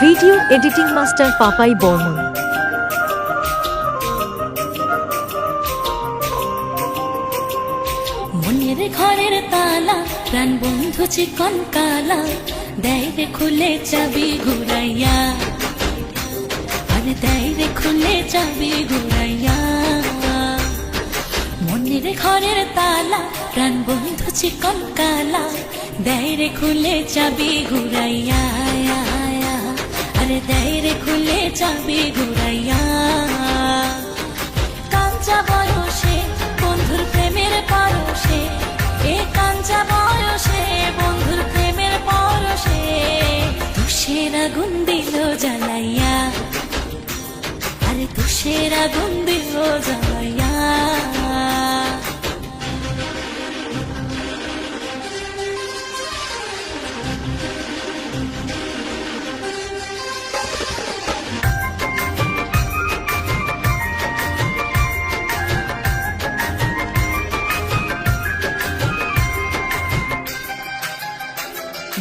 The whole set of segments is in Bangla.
Video editing master Papai Barman মনের ঘরের তালা প্রাণ বন্ধু চিকন কালা দেয় রে খুলে চাবি ঘুরাইয়া আরে দেয় রে খুলে চাবি ঘুরাইয়া তালা, প্রাণ বন্ধু চিকন কালা দেয় রে খুলে চাবি ঘুরাইয়া, আরে দেয় রে খুলে চাবি ঘুরাইয়া। কাঞ্চা বয়সে, বন্ধুর প্রেমের পরশে, এ কাঞ্চা বয়সে, বন্ধুর প্রেমের পরশে, তুষের আগুন দিল জ্বালাইয়া, আরে তুষের আগুন দিল জ্বালাইয়া।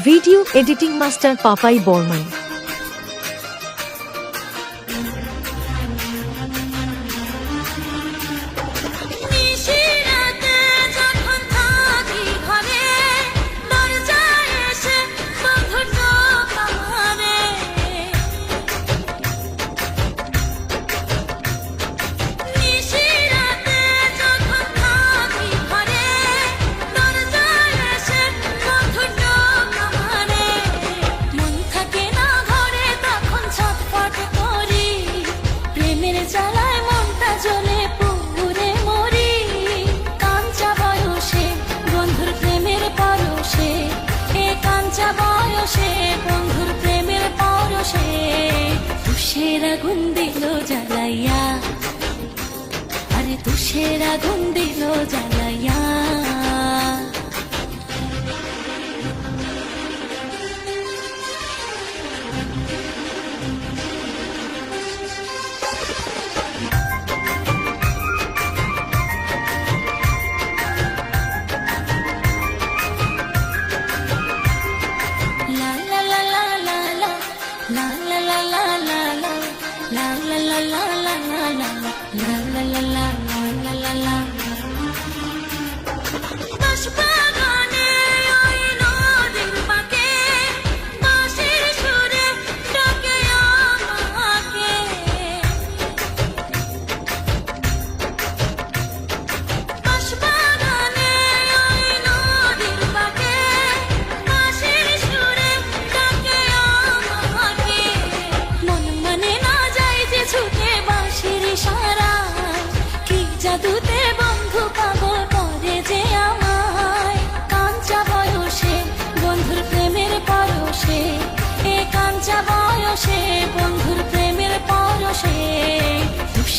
Video editing master Papai Barman. తుషేర అరే తుషేరా గుండెలో జాలయ్యా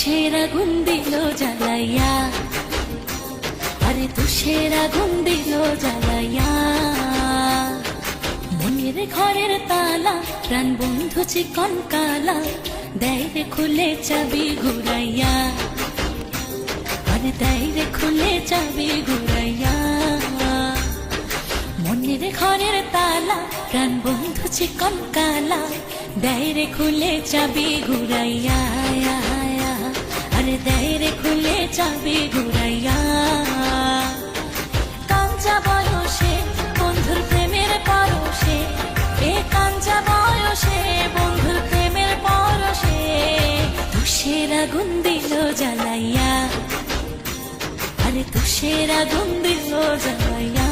তুষের আগুন দিল জ্বালাইয়া আরে তুষের আগুন দিল জ্বালাইয়া মনের ঘরের তালা প্রাণ বন্ধু চিকন কালা দেয় রে খুলে চাবি ঘুরাইয়া আরে দেয় রে খুলে চাবি ঘুরাইয়া মনের ঘরের তালা প্রাণ বন্ধু চিকন কালা দেয় রে খুলে চাবি ঘুরাইয়া আরে দেয় খুলে চাবি ঘুরাইয়া। কাঞ্চা বয়সে, বন্ধুর প্রেমের পরশে, এ কাঞ্চা বয়সে, বন্ধুর প্রেমের পরশে, তুষের আগুন দিল জ্বালাইয়া। আরে তুষের আগুন দিল জ্বালাইয়া।